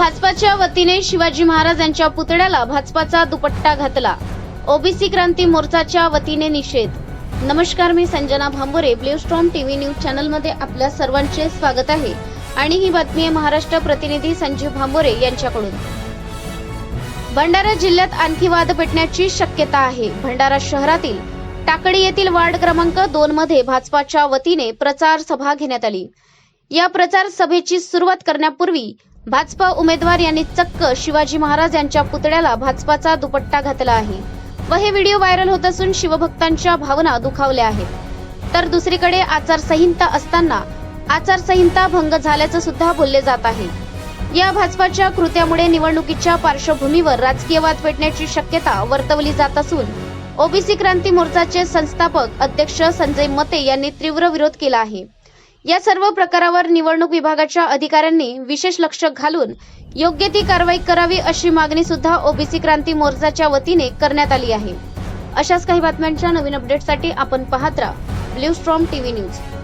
भाजपाच्या वतीने शिवाजी महाराज यांच्या पुतळ्याला भाजपाचा दुपट्टा घातला. ओबीसी क्रांती मोर्चाच्या वतीने निषेध. नमस्कार मी Sanjana Bhambore blue storm TV news चॅनलमध्ये आपल्या सर्वांचे स्वागत आहे. आणि ही बातमी आहे महाराष्ट्र प्रतिनिधी संजीव भांबोरे यांच्याकडून. भंडारा जिल्ह्यात आणखी वाद पेटण्याची शक्यता आहे. भंडारा शहरातील टाकडी येथील वार्ड क्रमांक दोन मध्ये भाजपाच्या वतीने प्रचार सभा घेण्यात आली. या प्रचार सभेची सुरुवात करण्यापूर्वी भाजपा उमेदवार यांनी चक्क शिवाजी महाराज यांच्या पुतळ्याला भाजपाचा दुपट्टा घातला आहे. व हे व्हिडिओ व्हायरल होत असून शिवभक्तांच्या भावना दुखावल्या आहेत. तर दुसरीकडे आचारसंहिता असताना आचारसंहिता भंग झाल्याचं सुद्धा बोलले जात आहे. या भाजपाच्या कृत्यामुळे निवडणुकीच्या पार्श्वभूमीवर राजकीय वाद पेटण्याची शक्यता वर्तवली जात असून ओबीसी क्रांती मोर्चाचे संस्थापक अध्यक्ष संजय मते यांनी तीव्र विरोध केला आहे. या सर्व प्रकारावर निवडणूक विभागाच्या अधिकाऱ्यांनी विशेष लक्ष घालून योग्य ती कारवाई करावी अशी मागणी सुद्धा ओबीसी क्रांती मोर्चाच्या वतीने करण्यात आली आहे. अशाच काही बातम्यांच्या नवीन अपडेटसाठी आपण पाहत राहा. Blue storm TV news.